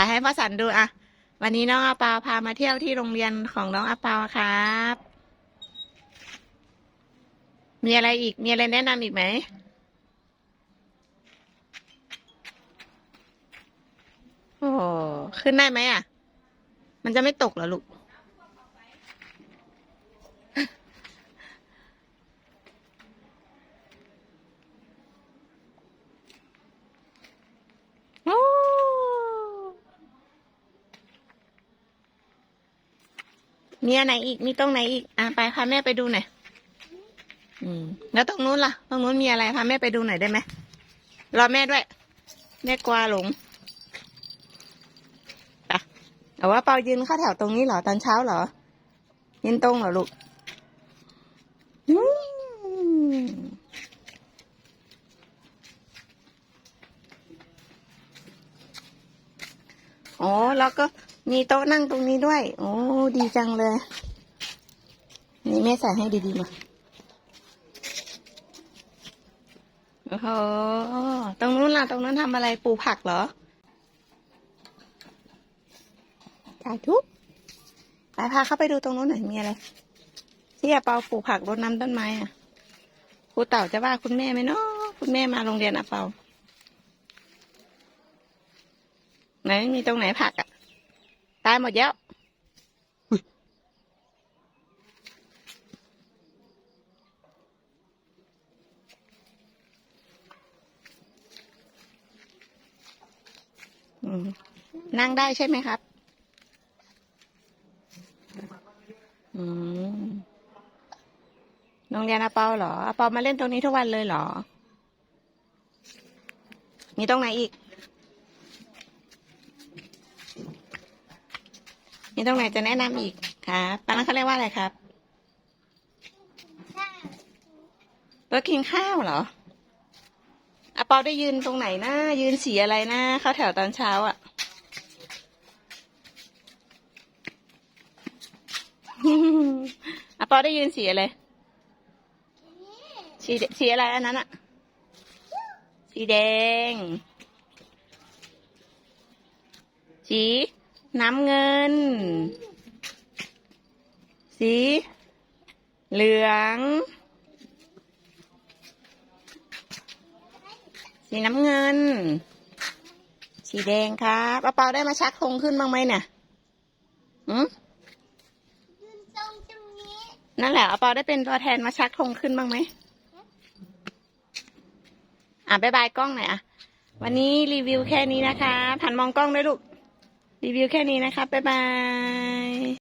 ถ่ายให้พ่อสันดูอะวันนี้น้องอาปาพามาเที่ยวที่โรงเรียนของน้องอาปาครับ มีอะไรอีก มีอะไรแนะนำอีกไหม โอ้ ขึ้นได้ไหมอะ มันจะไม่ตกเหรอลูก โอ้ มีอันไหนอีก มีตรงไหนอีก อะไปพาแม่ไปดูหน่อย อืม แล้วตรงนู้นล่ะ ตรงนู้นมีอะไรพาแม่ไปดูหน่อยได้ไหมรอแม่ด้วย แม่กลัวหลงไปแต่ว่าเปายืนเข้าแถวตรงนี้เหรอตอนเช้าเหรอ ยืนตรงเหรอลูกอืมอ๋อ แล้วก็ มีโต๊ะนั่งตรงนี้ด้วย โอ้ดีจังเลย นี่แม่ใส่ให้ดีๆมาโอ้โหตรงนู้นล่ะ ตรงนั้นทำอะไรปลูกผักเหรอถ่ายทุกไปพาเข้าไปดูตรงนู้นหน่อยมีอะไรที่อาเปาปลูกผักรดน้ำต้นไม้อะครูเต่าจะว่าคุณแม่ไหมเนาะคุณแม่มาโรงเรียนอาเปาไหนมีตรงไหนผักอะ หมดแล้วอุ๊ยอืมนั่งได้ใช่ไหมครับ อืมโรงเรียนอาเปาเหรออาเปามาเล่นตรงนี้ทุกวันเลยเหรอ มีตรงไหนอีก มีตรงไหนจะแนะนำอีกครับตอนนั้นเขาเรียกว่าอะไรครับโต๊ะกินข้าวเหรออาเปาได้ยืนตรงไหนนะยืนสีอะไรนะเข้าแถวตอนเช้าอะ่ะอาเปาได้ยืนสีอะไรสีสีอะไรอันนั้นอะสีแดง สี น้ำเงิน สี เหลือง สีน้ำเงิน สีแดงครับอาเปาได้มาชักธงขึ้นบ้างไหมเนี่ยอืมนั่นแหละอาปาได้เป็นตัวแทนมาชักธงขึ้นบ้างไหม อะบายบายกล้องหน่อยอะ วันนี้รีวิวแค่นี้นะคะผ่านมองกล้องด้วยลูก รีวิวแค่นี้นะคะ บ๊ายบาย